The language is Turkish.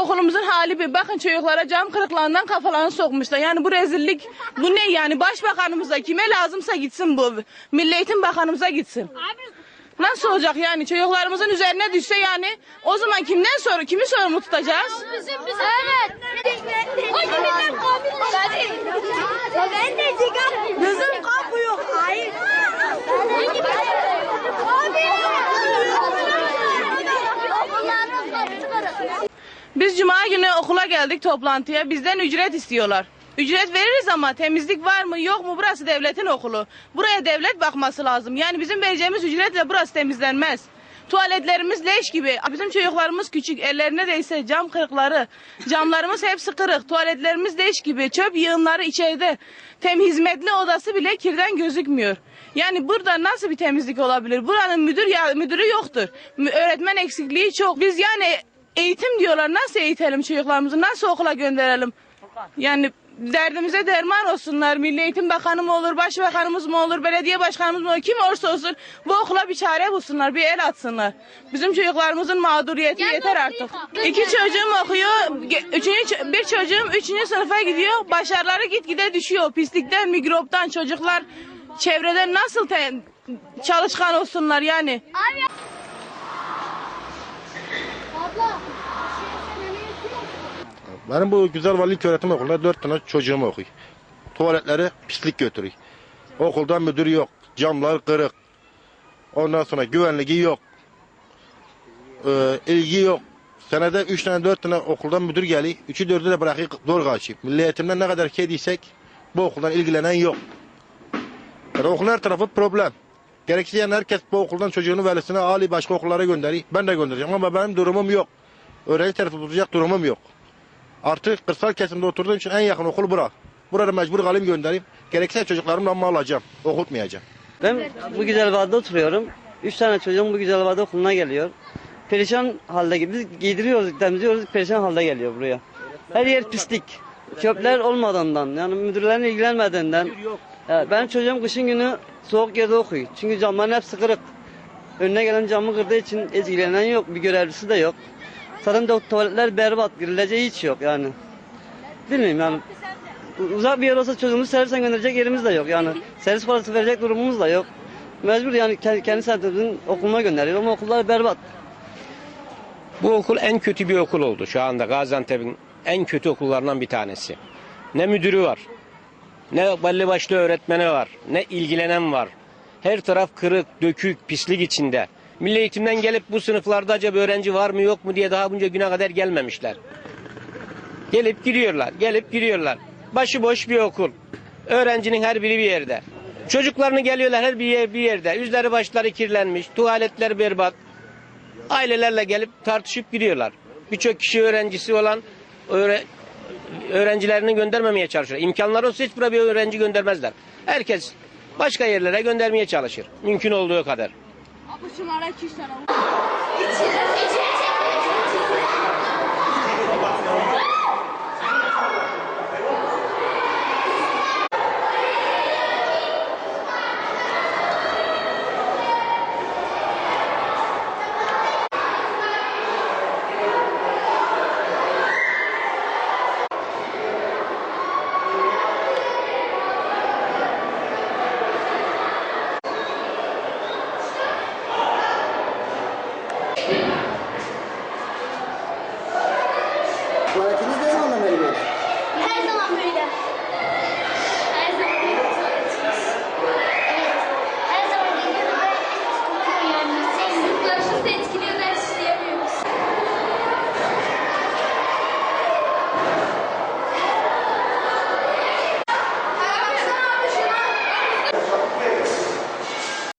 okulumuzun hali bir bakın çocuklara cam kırıklarından kafalarını sokmuşlar. Yani bu rezillik bu ne yani başbakanımıza kime lazımsa gitsin bu. Milli Eğitim Bakanımıza gitsin. Nasıl olacak yani çocuklarımızın üzerine düşse yani o zaman kimden soru kimi sorumlu tutacağız? Bizim bizim. Evet. O kabul Ben de çıkar. Bizim kapı yok. Hayır. Biz cuma günü okula geldik toplantıya. Bizden ücret istiyorlar. Ücret veririz ama temizlik var mı yok mu burası devletin okulu. Buraya devlet bakması lazım. Yani bizim vereceğimiz ücretle burası temizlenmez. Tuvaletlerimiz leş gibi. Bizim çocuklarımız küçük. Ellerine değse cam kırıkları. Camlarımız hepsi kırık. Tuvaletlerimiz leş gibi. Çöp yığınları içeride. Tem hizmetli odası bile kirden gözükmüyor. Yani burada nasıl bir temizlik olabilir? Buranın müdür ya müdürü yoktur. Öğretmen eksikliği çok. Biz yani eğitim diyorlar. Nasıl eğitelim çocuklarımızı? Nasıl okula gönderelim? Yani derdimize derman olsunlar. Milli Eğitim Bakanı mı olur, Başbakanımız mı olur, belediye başkanımız mı olur, kim olursa olsun bu okula bir çare bulsunlar, bir el atsınlar. Bizim çocuklarımızın mağduriyeti yeter artık. İki çocuğum okuyor, üçüncü, bir çocuğum üçüncü sınıfa gidiyor. Başarıları gitgide düşüyor. Pislikten, mikroptan çocuklar çevreden nasıl çalışkan olsunlar yani. Benim bu güzel valilik öğretim okulunda dört tane çocuğum okuyor. Tuvaletleri pislik götürüyor. Okulda müdür yok. Camlar kırık. Ondan sonra güvenliği yok. Ee, ilgi yok. Senede üç tane dört tane okuldan müdür geliyor. Üçü dördü de bırakıyor doğru kaçıyor. Milli eğitimden ne kadar kediysek bu okuldan ilgilenen yok. Yani okulun her tarafı problem. Gerekirse yani herkes bu okuldan çocuğunu velisine Ali başka okullara gönderiyor. Ben de göndereceğim ama benim durumum yok. Öğrenci tarafı tutacak durumum yok. Artık kırsal kesimde oturduğum için en yakın okul bura. Burada mecbur kalayım göndereyim. Gerekirse çocuklarımla mı alacağım. Okutmayacağım. Ben bu güzel vadede oturuyorum. Üç tane çocuğum bu güzel vade okuluna geliyor. Perişan halde gibi. Biz giydiriyoruz, temizliyoruz, perişan halde geliyor buraya. Her yer pislik. Çöpler olmadığından, yani müdürlerin ilgilenmediğinden. Ya benim çocuğum kışın günü soğuk yerde okuyor. Çünkü camların hepsi kırık. Önüne gelen camı kırdığı için ilgilenen yok, bir görevlisi de yok. Zaten de tuvaletler berbat, girileceği hiç yok yani. Bilmiyorum yani. Uzak bir yer olsa çocuğumuzu servisen gönderecek yerimiz de yok yani. Servis parası verecek durumumuz da yok. Mecbur yani kendi semtimizin okuluna gönderiyor ama okullar berbat. Bu okul en kötü bir okul oldu şu anda Gaziantep'in en kötü okullarından bir tanesi. Ne müdürü var, ne belli başlı öğretmeni var, ne ilgilenen var. Her taraf kırık, dökük, pislik içinde. Milli eğitimden gelip bu sınıflarda acaba öğrenci var mı yok mu diye daha bunca güne kadar gelmemişler. Gelip giriyorlar, gelip giriyorlar. Başıboş bir okul. Öğrencinin her biri bir yerde. Çocuklarını geliyorlar her bir yer bir yerde. Yüzleri başları kirlenmiş, tuvaletler berbat ailelerle gelip tartışıp gidiyorlar. Birçok kişi öğrencisi olan öğre, öğrencilerini göndermemeye çalışıyor. İmkanları olsa hiç buraya bir öğrenci göndermezler. Herkes başka yerlere göndermeye çalışır. Mümkün olduğu kadar. Şunlara iki tane. İçine